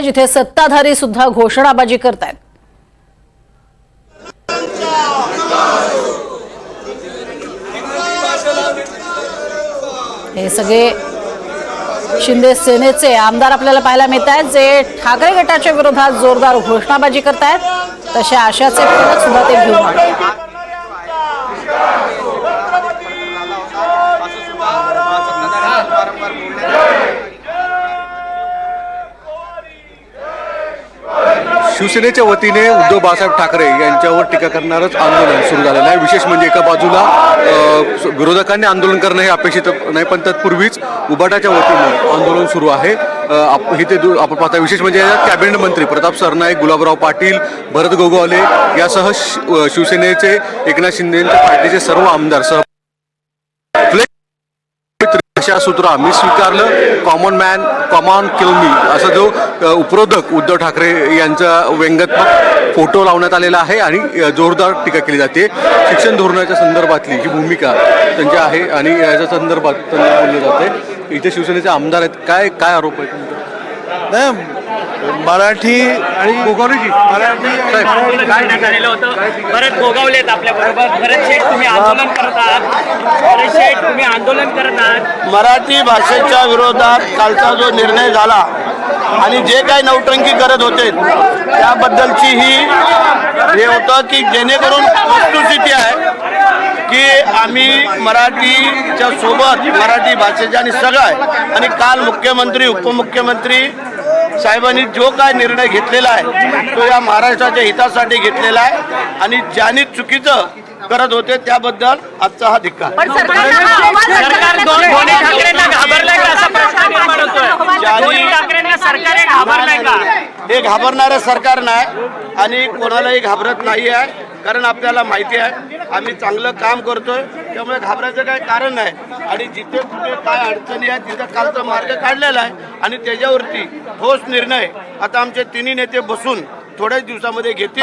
जिथे सत्ताधारी सुद्धा घोषणाबाजी करतायत. हे सगळे शिंदे सेनेचे आमदार आपल्याला पाहायला मिळत आहेत जे ठाकरे गटाच्या विरोधात जोरदार घोषणाबाजी करतायत तसे आशाचे फलक सुद्धा ते घेऊन आले. शिवसेनेच्या वतीने उद्धव बाळासाहेब ठाकरे यांच्यावर टीका करणारच आंदोलन सुरू झालेलं आहे. विशेष म्हणजे एका बाजूला विरोधकांनी आंदोलन करणं हे अपेक्षित नाही पण तत्पूर्वीच उबाटाच्या वतीने आंदोलन सुरू आहे. अ, आप- इथे दु- आपण पाहता विशेष म्हणजे कॅबिनेट मंत्री प्रताप सरनाईक गुलाबराव पाटील भरत गोगावले यासह शि- शिवसेनेचे एकनाथ शिंदेच्या पार्टीचे सर्व आमदार सह अशा सूत्र आम्ही स्वीकारलं. कॉमन मॅन कॉमन किलमी असा जो उपरोधक उद्धव ठाकरे यांचा व्यंगात्मक फोटो लावण्यात आलेला आहे आणि जोरदार टीका केली जाते. शिक्षण धोरणाच्या संदर्भातली ही भूमिका त्यांची आहे आणि याच्या संदर्भात त्यांना बोललं जाते इथे शिवसेनेचे आमदार आहेत. काय काय आरोप आहेत? नाही मराठी आणि गोगावलेजी मराठी होतं? भरत गोगावलेत आपल्या बरोबर. भरत शेठ तुम्ही आंदोलन करत आहात. भरत शेठ तुम्ही आंदोलन करत आहात. मराठी भाषेच्या विरोधात कालचा जो निर्णय झाला आणि जे काही नौटंकी करत होते त्याबद्दलची ही हे होतं की जेणेकरून वस्तुस्थिती आहे. की आम्ही मराठीच्या सोबत मराठी भाषेच्या आणि सगळं आहे आणि काल मुख्यमंत्री उपमुख्यमंत्री साहेबांनी जो काय निर्णय घेतलेला आहे तो या महाराष्ट्राच्या हितासाठी घेतलेला आहे आणि ज्यांनी चुकीचं करत होते त्याबद्दल आजचा हा धिक्कार. सरकार दोन दोन्ही ठाकरेंना घाबरलंय का? असा प्रश्न निर्माण होतोय. दोन्ही ठाकरेंना सरकार घाबरलंय का? हे घाबरणारं सरकार नाही आणि कोणालाही घाबरत नाही आहे कारण आपल्याला माहिती आहे आम्ही चांगलं काम करतोय त्यामुळे घाबरायचं काही कारण नाही. आणि जिथे कुठे काय अडचणी आहेत तिथे कालचा मार्ग काढलेला आहे आणि त्याच्यावरती ठोस निर्णय आता आमचे तिन्ही नेते बसून थोड्याच दिवसामध्ये घेतील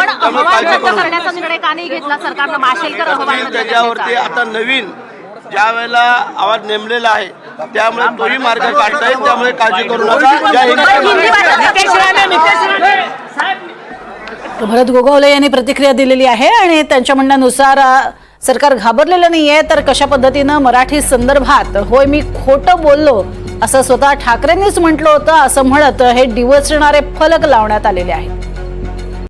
त्याच्यावरती? आता नवीन ज्या वेळेला आवाज नेमलेला आहे त्यामुळे तोही मार्ग काढता येईल त्यामुळे काळजी करू नका. भरत गोगावले यांनी प्रतिक्रिया दिलेली आहे आणि त्यांच्या म्हणण्यानुसार सरकार घाबरलेलं नाही आहे तर कशा पद्धतीनं मराठी संदर्भात होय मी खोटं बोललो असं स्वतः ठाकरेंनीच म्हटलं होतं असं म्हणत हे डिवचणारे फलक लावण्यात आलेले आहेत.